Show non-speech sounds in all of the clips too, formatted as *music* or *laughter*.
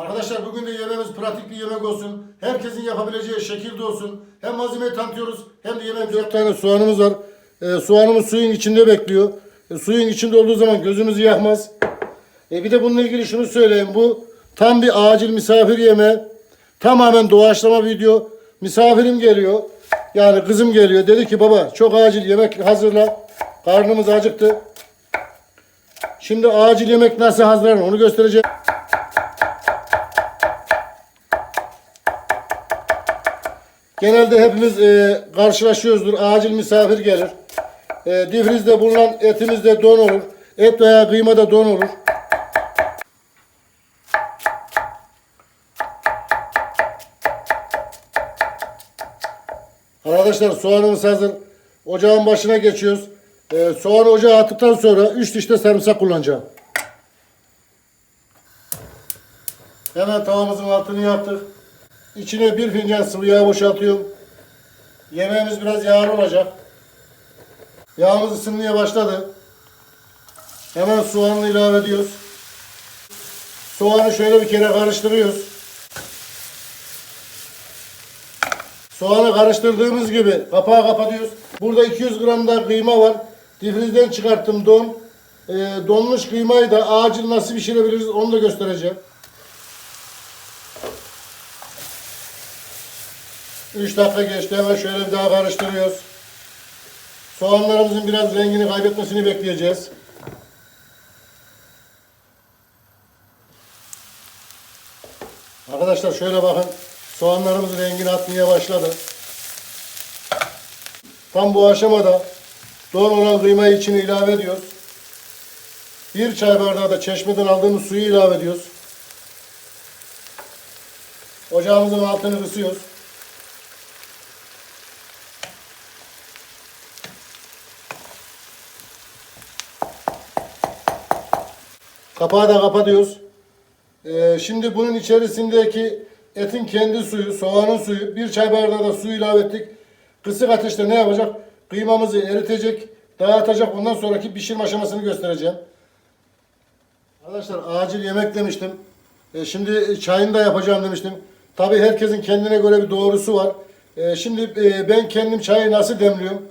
Arkadaşlar bugün de yemeğimiz pratik bir yemek olsun. Herkesin yapabileceği şekilde olsun. Hem malzemeyi tanıtıyoruz hem de yemeğimizi Dört tane soğanımız var. Ee, soğanımız suyun içinde bekliyor. E, suyun içinde olduğu zaman gözümüzü yakmaz. E, bir de bununla ilgili şunu söyleyeyim. Bu tam bir acil misafir yemeği. Tamamen doğaçlama video. Misafirim geliyor. Yani kızım geliyor. Dedi ki baba çok acil yemek hazırla. Karnımız acıktı. Şimdi acil yemek nasıl hazırlanır onu göstereceğim. Genelde hepimiz e, karşılaşıyoruzdur. Acil misafir gelir. E, difrizde bulunan etimiz de don olur. Et veya kıyma da don olur. Arkadaşlar soğanımız hazır. Ocağın başına geçiyoruz. E, soğanı ocağa attıktan sonra 3 diş de sarımsak kullanacağım. Hemen tavamızın altını yaktık. İçine bir fincan sıvı yağ boşaltıyorum. Yemeğimiz biraz yağlı olacak. Yağımız ısınmaya başladı. Hemen soğanını ilave ediyoruz. Soğanı şöyle bir kere karıştırıyoruz. Soğanı karıştırdığımız gibi kapağı kapatıyoruz. Burada 200 gram da kıyma var. Difrizden çıkarttım don. Ee, donmuş kıymayı da acil nasıl pişirebiliriz onu da göstereceğim. 3 dakika geçti hemen şöyle bir daha karıştırıyoruz. Soğanlarımızın biraz rengini kaybetmesini bekleyeceğiz. Arkadaşlar şöyle bakın. Soğanlarımız rengini atmaya başladı. Tam bu aşamada don olan kıymayı içine ilave ediyoruz. Bir çay bardağı da çeşmeden aldığımız suyu ilave ediyoruz. Ocağımızın altını kısıyoruz. Kapağı da kapatıyoruz. Ee, şimdi bunun içerisindeki etin kendi suyu, soğanın suyu, bir çay bardağı da su ilave ettik. Kısık ateşte ne yapacak? Kıymamızı eritecek, dağıtacak. Ondan sonraki pişirme aşamasını göstereceğim. Arkadaşlar acil yemek demiştim. Ee, şimdi çayını da yapacağım demiştim. Tabii herkesin kendine göre bir doğrusu var. Ee, şimdi e, ben kendim çayı nasıl demliyorum?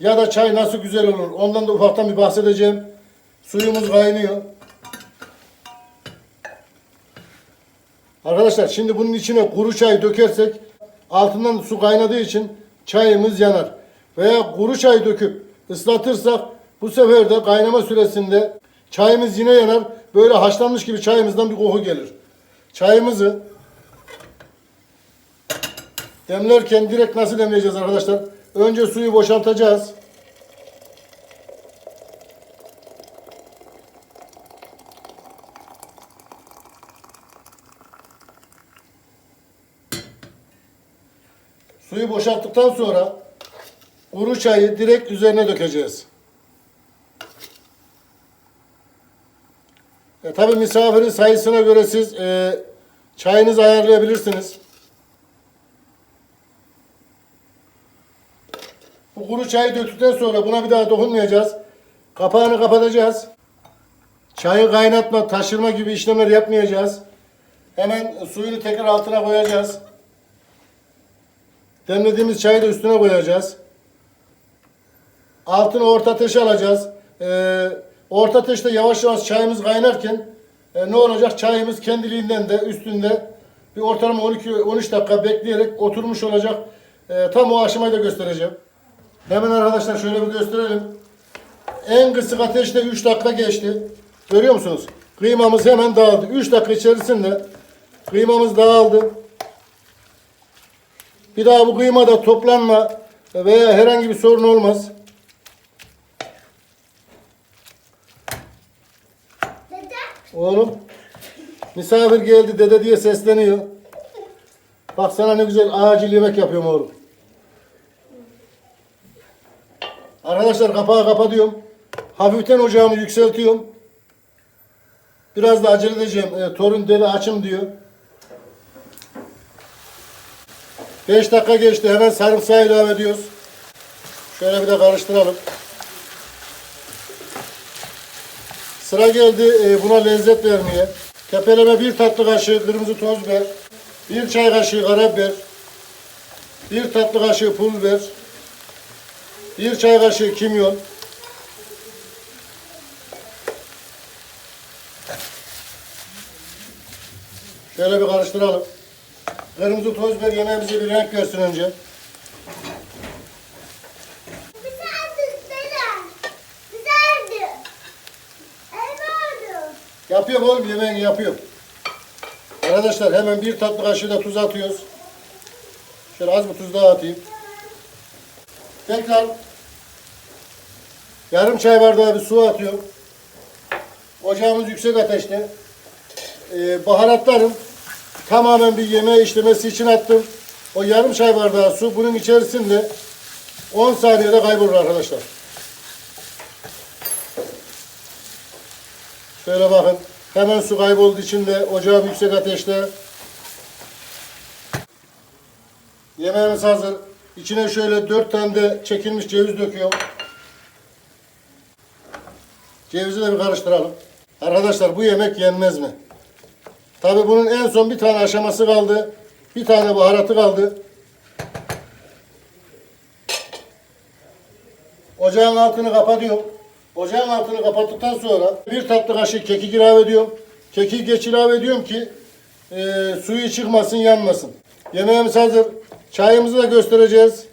Ya da çay nasıl güzel olur? Ondan da ufaktan bir bahsedeceğim. Suyumuz kaynıyor. Arkadaşlar şimdi bunun içine kuru çay dökersek altından su kaynadığı için çayımız yanar. Veya kuru çay döküp ıslatırsak bu sefer de kaynama süresinde çayımız yine yanar. Böyle haşlanmış gibi çayımızdan bir koku gelir. Çayımızı demlerken direkt nasıl demleyeceğiz arkadaşlar? Önce suyu boşaltacağız. Suyu boşalttıktan sonra kuru çayı direkt üzerine dökeceğiz. E, tabii misafirin sayısına göre siz e, çayınızı ayarlayabilirsiniz. Bu kuru çayı döktükten sonra buna bir daha dokunmayacağız. Kapağını kapatacağız. Çayı kaynatma, taşırma gibi işlemler yapmayacağız. Hemen suyunu tekrar altına koyacağız. Demlediğimiz çayı da üstüne koyacağız. Altını orta ateşe alacağız. Ee, orta ateşte yavaş yavaş çayımız kaynarken e, ne olacak? Çayımız kendiliğinden de üstünde bir ortalama 12-13 dakika bekleyerek oturmuş olacak. Ee, tam o aşamayı da göstereceğim. Hemen arkadaşlar şöyle bir gösterelim. En kısık ateşte 3 dakika geçti. Görüyor musunuz? Kıymamız hemen dağıldı. 3 dakika içerisinde kıymamız dağıldı. Bir daha bu kıymada toplanma veya herhangi bir sorun olmaz. Dede. Oğlum misafir geldi dede diye sesleniyor. Bak sana ne güzel acil yemek yapıyorum oğlum. Arkadaşlar kapağı kapatıyorum. Hafiften ocağımı yükseltiyorum. Biraz da acele edeceğim. E, torun deli açım diyor. 5 dakika geçti. Hemen sarımsağı ilave ediyoruz. Şöyle bir de karıştıralım. Sıra geldi e, buna lezzet vermeye. Tepeleme bir tatlı kaşığı kırmızı toz biber. Bir çay kaşığı karabiber. Bir tatlı kaşığı pul biber. Bir çay kaşığı kimyon. Şöyle bir karıştıralım. Kırmızı toz biber yemeğimize bir renk versin önce. Yapıyorum oğlum yemeğini yapıyorum. Arkadaşlar hemen bir tatlı kaşığı da tuz atıyoruz. Şöyle az bir tuz daha atayım. Tekrar yarım çay bardağı bir su atıyorum. Ocağımız yüksek ateşte. Ee, baharatlarım tamamen bir yemeğe işlemesi için attım. O yarım çay bardağı su bunun içerisinde 10 saniyede kaybolur arkadaşlar. Şöyle bakın. Hemen su kayboldu içinde. Ocağım yüksek ateşte. Yemeğimiz hazır. İçine şöyle dört tane de çekilmiş ceviz döküyorum. Cevizi de bir karıştıralım. Arkadaşlar bu yemek yenmez mi? Tabi bunun en son bir tane aşaması kaldı. Bir tane baharatı kaldı. Ocağın altını kapatıyorum. Ocağın altını kapattıktan sonra bir tatlı kaşık kekik ilave ediyorum. Kekik geç ilave ediyorum ki e, suyu çıkmasın, yanmasın. Yemeğimiz hazır. Çayımızı da göstereceğiz.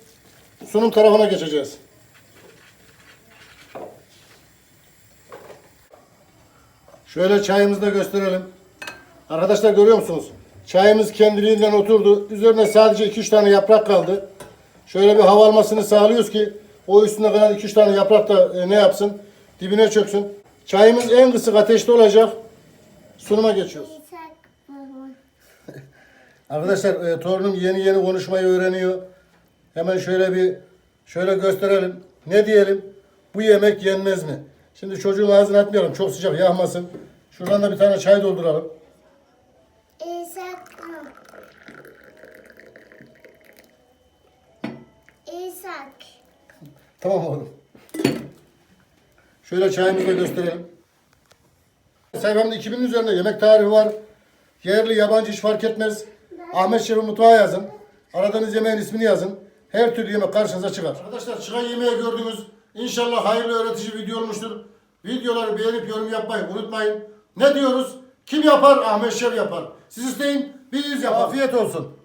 Sunum tarafına geçeceğiz. Şöyle çayımızı da gösterelim. Arkadaşlar görüyor musunuz? Çayımız kendiliğinden oturdu. Üzerine sadece 2-3 tane yaprak kaldı. Şöyle bir hava almasını sağlıyoruz ki o üstüne kalan 2-3 tane yaprak da e, ne yapsın? Dibine çöksün. Çayımız en kısık ateşte olacak. Sunuma geçiyoruz. *laughs* Arkadaşlar e, torunum yeni yeni konuşmayı öğreniyor. Hemen şöyle bir şöyle gösterelim. Ne diyelim? Bu yemek yenmez mi? Şimdi çocuğun ağzına atmayalım. Çok sıcak yanmasın. Şuradan da bir tane çay dolduralım. İshak. İshak. Tamam oğlum. Şöyle çayımızı da gösterelim. Sayfamda 2000'in üzerinde yemek tarifi var. Yerli, yabancı hiç fark etmez. Ahmet Şef'in mutfağı yazın. Aradığınız yemeğin ismini yazın. Her türlü yemek karşınıza çıkar. Arkadaşlar çıkan yemeği gördünüz. İnşallah hayırlı öğretici video olmuştur. Videoları beğenip yorum yapmayı unutmayın. Ne diyoruz? Kim yapar? Ahmet Şef yapar. Siz isteyin, biz yapar. Afiyet olsun.